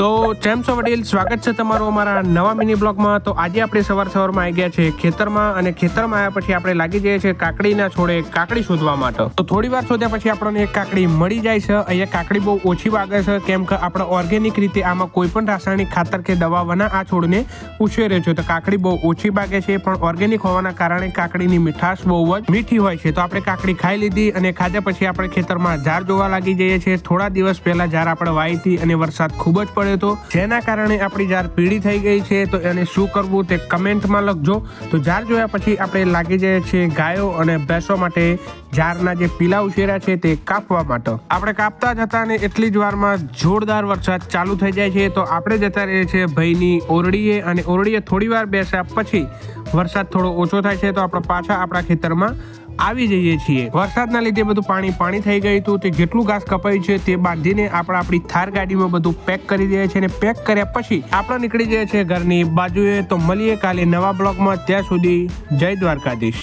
તો જેમ છો વડીલ, સ્વાગત છે તમારું અમારા નવા મિની બ્લોગમાં. તો આજે આપણે સવાર સવારમાં આવી ગયા છે ખેતરમાં અને ખેતરમાં આવ્યા પછી આપણે લાગી જઈએ છીએ કાકડીના છોડે કાકડી શોધવા માટે. તો થોડી વાર શોધ્યા પછી આપણને એક કાકડી મળી જાય છે. અહીંયા કાકડી બહુ ઓછી વાગે છે, કેમ કે આપણે ઓર્ગેનિક રીતે આમાં કોઈ પણ રાસાયણિક ખાતર કે દવા વના આ છોડને ઉછેરે છે તો કાકડી બહુ ઓછી વાગે છે, પણ ઓર્ગેનિક હોવાના કારણે કાકડીની મીઠાશ બહુ જ મીઠી હોય છે. તો આપણે કાકડી ખાઈ લીધી અને ખાધા પછી આપણે ખેતરમાં ઝાડ જોવા લાગી જઈએ છીએ. થોડા દિવસ પહેલા ઝાડ આપણે વાઈ હતી અને વરસાદ ખૂબ જ પડ્યો હતો જેના કારણે આપણી જાર પીળી થઈ ગઈ છે, તો એને શું કરવું તે કમેન્ટમાં લખજો. તો જાર જોયા પછી આપણે લાગી જઈએ છીએ ગાયો અને ભેંસો માટે જારના જે પીલા ઉછેરા છે તે કાપવા માટે. આપણે કાપતા જતા ને એટલી જ વારમાં જોરદાર વરસાદ ચાલુ થઈ જાય છે, તો આપણે જતા રહીએ છીએ ભાઈની ઓરડીએ અને ઓરડીએ થોડી વાર બેસ્યા પછી વરસાદ થોડો ઓછો થાય છે, તો આપણે પાછા આપણા ખેતરમાં આવી જઈએ છીએ. વરસાદના લીધે બધું પાણી પાણી થઈ ગયું હતું. તે જેટલું ઘાસ કપાયું છે તે બાંધીને આપણે આપણી થાર ગાડીમાં બધું પેક કરી દઈએ છીએ અને પેક કર્યા પછી આપણે નીકળી જઈએ છીએ ઘરની બાજુએ. તો મળીએ કાલે નવા બ્લોગમાં. ત્યાં સુધી જય દ્વારકાધીશ.